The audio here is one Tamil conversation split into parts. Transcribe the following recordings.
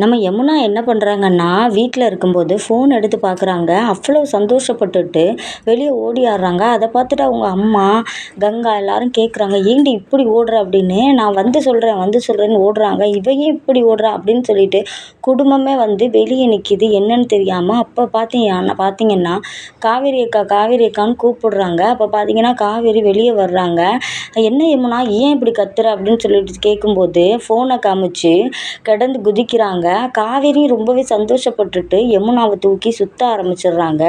நம்ம யமுனா என்ன பண்ணுறாங்கன்னா வீட்டில் இருக்கும்போது ஃபோன் எடுத்து பார்க்குறாங்க அவ்வளோ சந்தோஷப்பட்டுட்டு வெளியே ஓடி ஆடுறாங்க அதை பார்த்துட்டு அவங்க அம்மா கங்கா எல்லாரும் கேட்குறாங்க ஏண்டி இப்படி ஓடுற? அப்படின்னு. நான் வந்து சொல்கிறேன் வந்து சொல்கிறேன்னு ஓடுறாங்க. இவையே இப்படி ஓடுறா அப்படின்னு சொல்லிட்டு குடும்பமே வந்து வெளியே நிற்கிது என்னன்னு தெரியாமல் அப்போ பார்த்தீங்கன்னா பார்த்தீங்கன்னா காவேரி அக்கா காவேரி அக்கான்னு கூப்பிடுறாங்க. அப்போ பார்த்தீங்கன்னா காவேரி வெளியே வர்றாங்க. என்ன யமுனா ஏன் இப்படி கத்துற? அப்படின்னு சொல்லிட்டு கேட்கும்போது ஃபோனை காமிச்சு கிடந்து குதிக்கிறாங்க. காவேரி ரொம்பவே சந்தோஷப்பட்டுட்டு யமுனாவை தூக்கி சுற்ற ஆரம்பிச்சிடுறாங்க.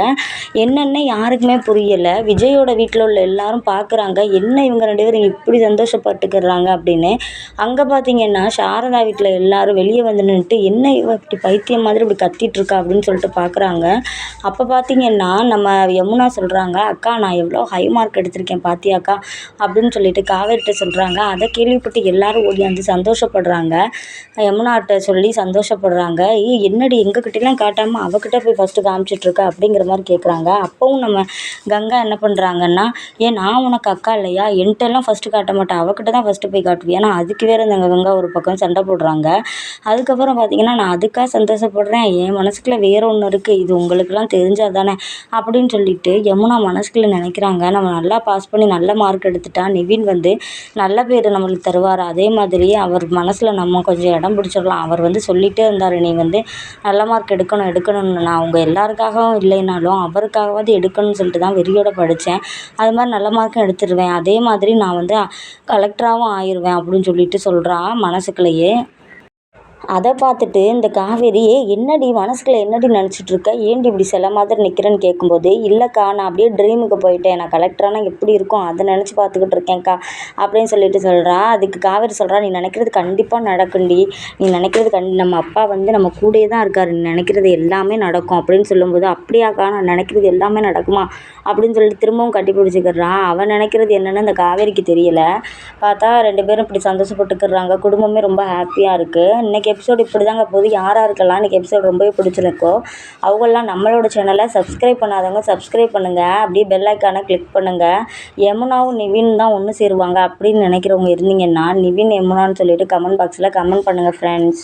என்னென்ன யாருக்குமே புரியலை. விஜயோட வீட்டில் உள்ள எல்லாரும் பார்க்குறாங்க என்ன இவங்க ரெண்டு பேரும் இப்படி சந்தோஷப்பட்டுக்கிறாங்க அப்படின்னு. அங்கே பார்த்தீங்கன்னா சாரதா வீட்டில் எல்லாரும் வெளியே வந்து நின்றுட்டு என்ன இவ இப்படி பைத்தியம் மாதிரி இப்படி கத்திட்டு இருக்கா அப்படின்னு சொல்லிட்டு பார்க்குறாங்க அப்போ பார்த்தீங்கன்னா நம்ம யமுனா சொல்கிறாங்க அக்கா நான் எவ்வளோ ஹை மார்க் எடுத்திருக்கேன் பாத்தியாக்கா? அப்படின்னு சொல்லிட்டு காவேரிட்ட சொல்கிறாங்க அதை கேள்விப்பட்டு எல்லாரும் ஓடியாந்து சந்தோஷப்படுறாங்க. யமுனாட்ட சொல்லி சந்தோஷம் சந்தோஷப்படுறாங்க ஏ என்னடி எங்ககிட்டலாம் காட்டாமல் அவகிட்ட போய் ஃபஸ்ட்டு காமிச்சிட்ருக்க அப்படிங்கிற மாதிரி கேட்குறாங்க அப்போவும் நம்ம கங்கா என்ன பண்ணுறாங்கன்னா ஏன் நான் உனக்கு அக்கா இல்லையா? என்கிட்டலாம் ஃபஸ்ட்டு காட்ட மாட்டேன் அவகிட்ட தான் ஃபஸ்ட்டு போய் காட்டுவேன் ஏன்னா அதுக்கு வேறு இந்த கங்கா ஒரு பக்கம் சண்டை போடுறாங்க. அதுக்கப்புறம் பார்த்தீங்கன்னா நான் அதுக்காக சந்தோஷப்படுறேன். என் மனசுக்குள்ளே வேறு ஒன்று இருக்குது இது உங்களுக்குலாம் தெரிஞ்சால் தானே அப்படின்னு சொல்லிட்டு யமுனா மனசுக்குள்ளே நினைக்கிறாங்க. நம்ம நல்லா பாஸ் பண்ணி நல்ல மார்க் எடுத்துட்டா நிவின் வந்து நல்ல பேர் நம்மளுக்கு தருவார். அதே மாதிரி அவர் மனசில் நம்ம கொஞ்சம் இடம் பிடிச்சிடலாம். அவர் வந்து சொல்லி சொல்லிகிட்டே இருந்தார். நீ வந்து நல்ல மார்க் எடுக்கணும் எடுக்கணும்னு நான் அவங்க எல்லாருக்காகவும் இல்லைனாலும் அவருக்காகவாவது எடுக்கணும்னு சொல்லிட்டு தான் வெறியோட படித்தேன் அது மாதிரி நல்ல மார்க்கும் எடுத்துடுவேன் அதே மாதிரி நான் வந்து கலெக்டராகவும் ஆயிடுவேன் அப்படின்னு சொல்லிட்டு சொல்கிறா மனசுக்குள்ளேயே. அதை பார்த்துட்டு இந்த காவேரி என்னடி மனசுக்குள்ள என்னடி நினச்சிட்டு இருக்க? ஏன்டி இப்படி சில மாதிரி நிற்கிறேன்னு கேட்கும்போது இல்லைக்கா நான் அப்படியே ட்ரீமுக்கு போயிட்டேன். நான் கலெக்டரானா எப்படி இருக்கும்? அதை நினச்சி பார்த்துக்கிட்டு இருக்கேன்க்கா அப்படின்னு சொல்லிட்டு சொல்கிறா அதுக்கு காவேரி சொல்கிறா நீ நினைக்கிறது கண்டிப்பாக நடக்குண்டி நீ நினைக்கிறது கண் நம்ம அப்பா வந்து நம்ம கூடயே தான் இருக்கார். நீ நினைக்கிறது எல்லாமே நடக்கும். அப்படின்னு சொல்லும்போது அப்படியாக்கா நான் நினைக்கிறது எல்லாமே நடக்குமா? அப்படின்னு சொல்லிட்டு திரும்பவும் கட்டி பிடிச்சிக்கிறான் அவன் நினைக்கிறது என்னென்னு அந்த காவேரிக்கு தெரியலை. பார்த்தா ரெண்டு பேரும் இப்படி சந்தோஷப்பட்டுக்கிறாங்க. குடும்பமே ரொம்ப ஹாப்பியாக இருக்குது இன்றைக்கி எபிசோடு இப்படி தாங்க போகுது. யார் யாருக்கெல்லாம் இன்றைக்கி எபிசோடு ரொம்பவே பிடிச்சிருக்கோ அவங்கெல்லாம் நம்மளோட சேனலை சப்ஸ்கிரைப் பண்ணாதவங்க சப்ஸ்கிரைப் பண்ணுங்கள் அப்படியே பெல் ஐக்கானை கிளிக் பண்ணுங்கள் யமுனாவும் நிவின் தான் ஒன்று சேருவாங்க அப்படின்னு நினைக்கிறவங்க இருந்தீங்கன்னா நிவின் யமுனான்னு சொல்லிட்டு கமெண்ட் பாக்ஸில் கமெண்ட் பண்ணுங்கள் ஃப்ரெண்ட்ஸ்